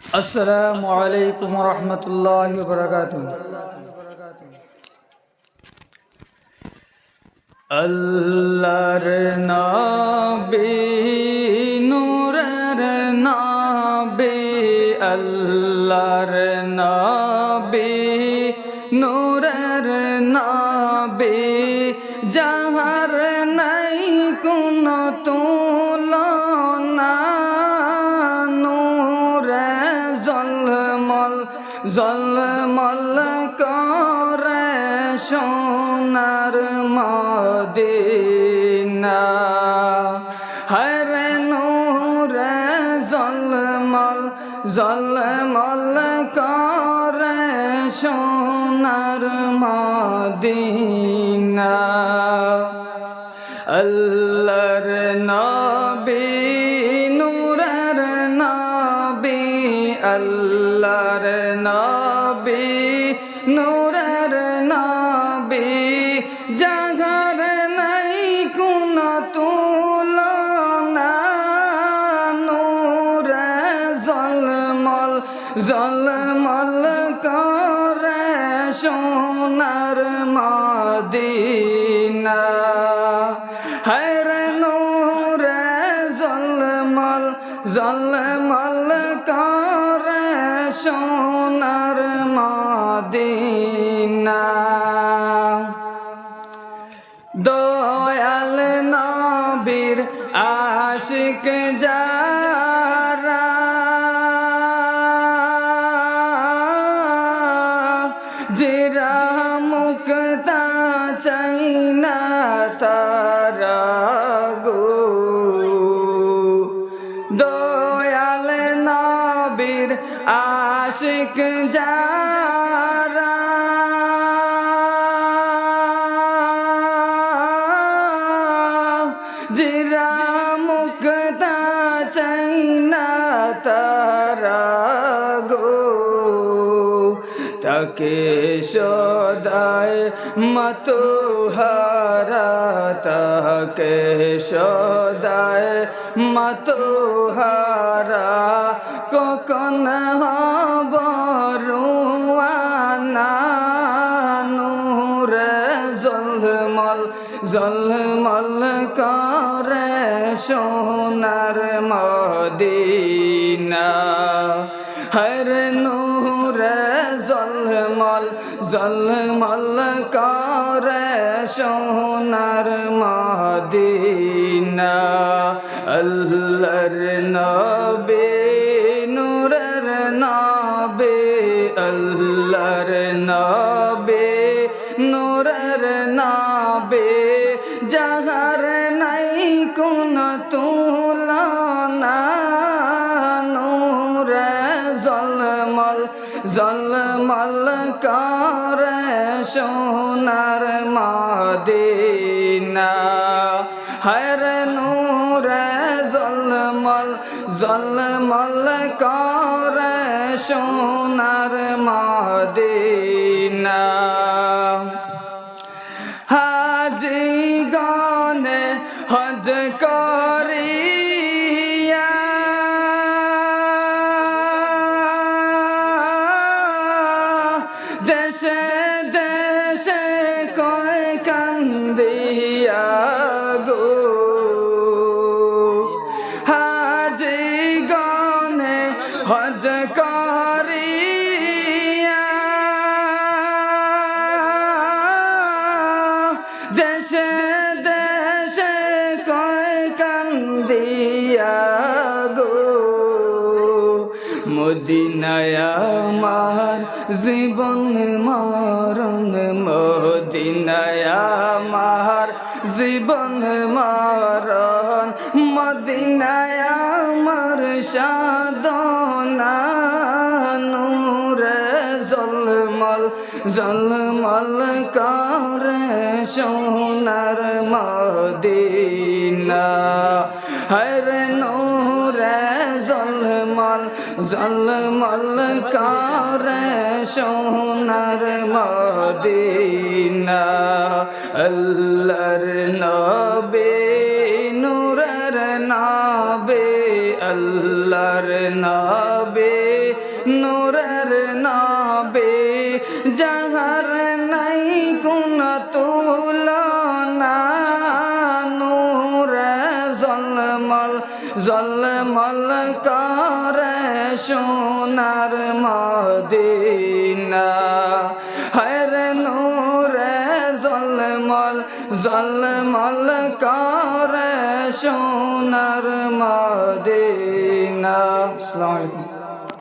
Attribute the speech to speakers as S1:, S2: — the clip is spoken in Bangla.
S1: আসসালামু আলাইকুম রহমতুল্লাহ বরকাত আল্লাহর নাবি নূরের নাবি আল্লাহর নাবি নূরের নাবি যাহার জলমল জলমল করে সোনার মদিনা। হরে নূরে জলমল জলমল করে সোনার মদিনা। আল্লাহর আল্লাহর নবী নূরের নবী জাগার নাই কোন তুলনা। নূরে জলমল জলমল করে সোনার মদিনা। সোনার তারা গো, তাকে সদায় মতো তাকে সদায় মতো হারা কখন হবরুয়ানা নূরে জলমল জলমল করে সোনার হর নূরে জলমল জলমল করে সোনার মদিনা। আল্লাহর নবে, নূরের নবে, আল্লাহর নবে, নূরের নবে। জলমল জলমল করে সোনার মদিনা। হর নূরে, জলমল জলমল করে সোনার মদিনা। হাজি গনে হজ করিয়া দেশে দেশে কয় কান্দিয়া গো হাজি গনে হজ করিয়া। দেশে দেশে কয় কান্দিয়া গো মদিনায় আমার জীবন মরণ মদিনায় আমার জীবন মরণ মদিনায় আমার সাধনা নূরে জলমল জলমল করে সোনার মদিনা। হর জলমল জলমল করে সোনার মদিনা। আল্লাহর নবে, নূরের নাবে আল্লাহ আল্লাহর নবে, নূরের নবে। যাহার নাই কোন তুলনা, নূরে জলমল জলমল করে সোনার মদিনা। হরে নূরে জলমল জলমল করে সোনার মদিনা। আসসালামু আলাইকুম।